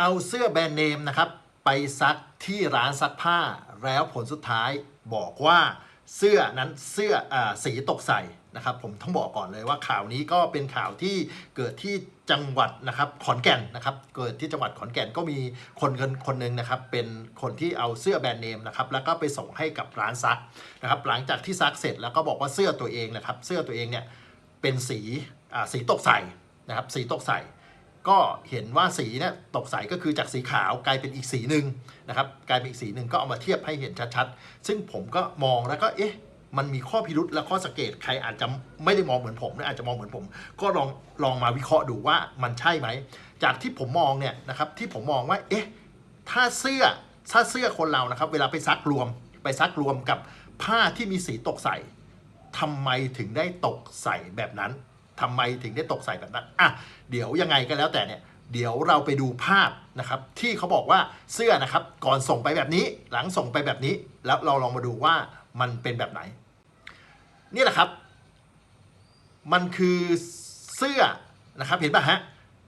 เอาเสื้อแบรนด์เนมนะครับ ไปซักที่ร้านซักผ้า แล้วผลสุดท้ายบอกว่าเสื้อนั้นเสื้ออาสีตกใส่นะครับผมต้องบอกก่อนเลยว่าข่าวนี้ก็เป็นข่าวที่เกิดที่จังหวัดนะครับขอนแก่นนะครับเกิดที่จังหวัดขอนแก่นก็มีคนคนคนหนึ่งนะครับเป็นคนที่เอาเสื้อแบรนด์เนมนะครับแล้วก็ไปส่งให้กับร้านซักนะครับหลังจากที่ซักเสร็จแล้วก็บอกว่าเสื้อตัวเองนะครับเสื้อตัวเองเนี่ยเป็นสีอ่าสีตกใส่นะครับสีตกใส่ ก็เห็นว่าสีเนี่ยตกใสก็คือจากสีขาวกลายเป็นอีกสีหนึ่งนะครับกลายเป็นอีกสีหนึ่งก็เอามาเทียบให้เห็นชัดๆ ซึ่งผมก็มองแล้วก็เอ๊ะมันมีข้อพิรุษและข้อสังเกตใครอาจจะไม่ได้มองเหมือนผมหรืออาจจะมองเหมือนผม ก็ลองลองมาวิเคราะห์ดูว่ามันใช่ไหม จากที่ผมมองเนี่ยนะครับที่ผมมองว่าเอ๊ะถ้าเสื้อถ้าเสื้อคนเรานะครับ เวลาไปซักรวม ไปซักรวมกับผ้าที่มีสีตกใสทำไมถึงได้ตกใส่แบบนั้น ทำไมถึงได้ตกใส่แบบนั้นอะเดี๋ยวยังไงก็แล้วแต่เนี่ยเดี๋ยวเราไปดูภาพนะครับที่เขาบอกว่าเสื้อนะครับก่อนส่งไปแบบนี้หลังส่งไปแบบนี้ แล้วเราลองมาดูว่ามันเป็นแบบไหน นี่แหละครับ มันคือเสื้อนะครับเห็นป่ะฮะ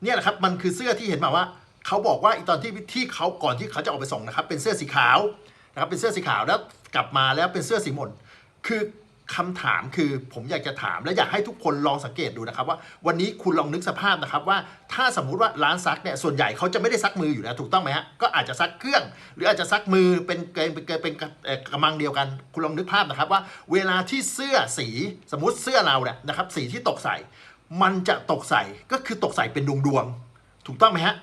เนี่ยแหละครับมันคือเสื้อที่เห็นป่ะว่าเขาบอกว่าอีตอนที่ที่เขาก่อนที่เขาจะออกไปส่งนะครับ เป็นเสื้อสีขาวนะครับเป็นเสื้อสีขาวแล้วกลับมาแล้วเป็นเสื้อสีหม่นคือ คำถามคือผมอยากจะถามและอยากให้ทุกคนลองสังเกตดูนะครับว่าวันนี้คุณลองนึกสภาพนะครับว่าถ้าสมมุติว่าร้านซักเนี่ยส่วนใหญ่เขาจะไม่ได้ซักมืออยู่แล้วถูกต้องไหมฮะก็อาจจะซักเครื่อง หรืออาจจะซักมือเป็นเป็นเป็นเป็นเป็นกระมังเดียวกัน คุณลองนึกภาพนะครับว่า เวลาที่เสื้อสีสมมติเสื้อเราเนี่ยนะครับสีที่ตกใส่ มันจะตกใส่ก็คือตกใส่เป็นดวงดวงๆถูกต้องไหมฮะ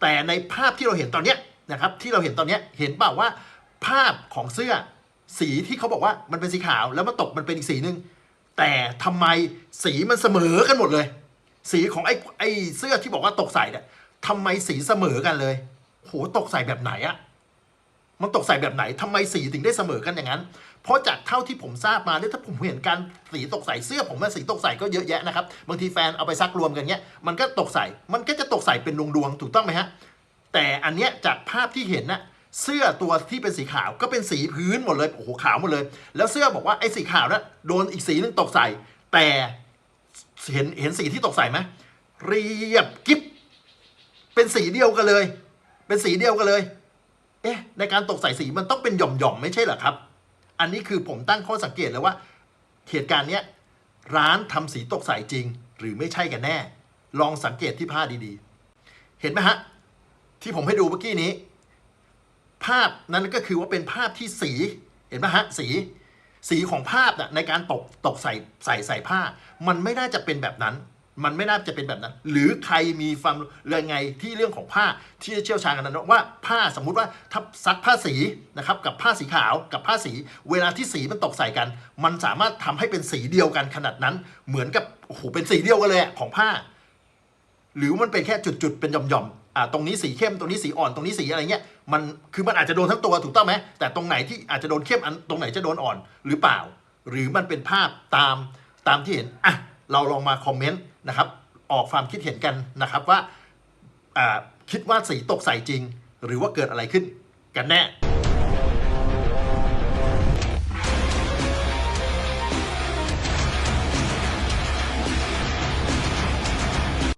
แต่ในภาพที่เราเห็นตอนเนี้ยนะครับที่เราเห็นตอนเนี้ยเห็นเปล่าว่าภาพของเสื้อ สีที่เขาบอกว่ามันเป็นสีขาวแล้วมันตกมันเป็นอีกสีหนึ่งแต่ทำไมสีมันเสมอกันหมดเลย สีของไอ้ไอ้เสื้อที่บอกว่าตกใส่เนี่ยทำไมสีเสมอกันเลยโหตกใส่แบบไหนอะมันตกใส่แบบไหนทำไมสีถึงได้เสมอกันอย่างนั้น เพราะจากเท่าที่ผมทราบมาเนี่ยถ้าผมเห็นการสีตกใส่เสื้อผมว่าสีตกใส่ก็เยอะแยะนะครับบางทีแฟนเอาไปซักรวมกันเนี้ยมันก็ตกใส่มันก็จะตกใส่เป็นดวงๆถูกต้องไหมฮะแต่อันเนี้ยจากภาพที่เห็นน่ะ เสื้อตัวที่เป็นสีขาวก็เป็นสีพื้นหมดเลยโอ้โหขาวหมดเลย แล้วเสื้อบอกว่าไอ้สีขาวน่ะโดนอีกสีหนึงตกใส่ แต่เห็นเห็นสีที่ตกใส่ไหมเรียบกิ๊บเป็นสีเดียวกันเลย เป็นสีเดียวกันเลย เอ๊ะ ในการตกใส่สีมันต้องเป็นหย่อมๆไม่ใช่เหรอครับ อันนี้คือผมตั้งข้อสังเกตเลยว่า เหตุการณ์เนี้ยร้านทำสีตกใส่จริง หรือไม่ใช่กันแน่ ลองสังเกตที่ผ้าดีๆ เห็นไหมฮะ ที่ผมให้ดูเมื่อกี้นี้ ภาพนั้นก็คือว่าเป็นภาพที่สีเห็นไหมฮะสี สีของภาพน่ะในการตกตกใส่ใส่ใส่ผ้า มันไม่น่าจะเป็นแบบนั้น มันไม่น่าจะเป็นแบบนั้น หรือใครมีความเรื่องไงที่เรื่องของผ้าที่เชี่ยวชาญกันนั้นว่าผ้าสมมุติว่าถ้าซักผ้าสีนะครับกับผ้าสีขาวกับผ้าสี เวลาที่สีมันตกใส่กัน มันสามารถทำให้เป็นสีเดียวกันขนาดนั้น เหมือนกับโอ้โหเป็นสีเดียวกันเลยของผ้า หรือมันเป็นแค่จุดๆเป็นหย่อมๆอ่าตรงนี้สีเข้มตรงนี้สีอ่อนตรงนี้สีอะไรเงี้ย มันคือมันอาจจะโดนทั้งตัวถูกต้องไหมแต่ตรงไหนที่อาจจะโดนเข้มอันตรงไหนจะโดนอ่อนหรือเปล่า หรือมันเป็นภาพตามตามที่เห็นอะเราลองมาคอมเมนต์นะครับออกความคิดเห็นกันนะครับว่าคิดว่าสีตกใส่จริง หรือว่าเกิดอะไรขึ้นกันแน่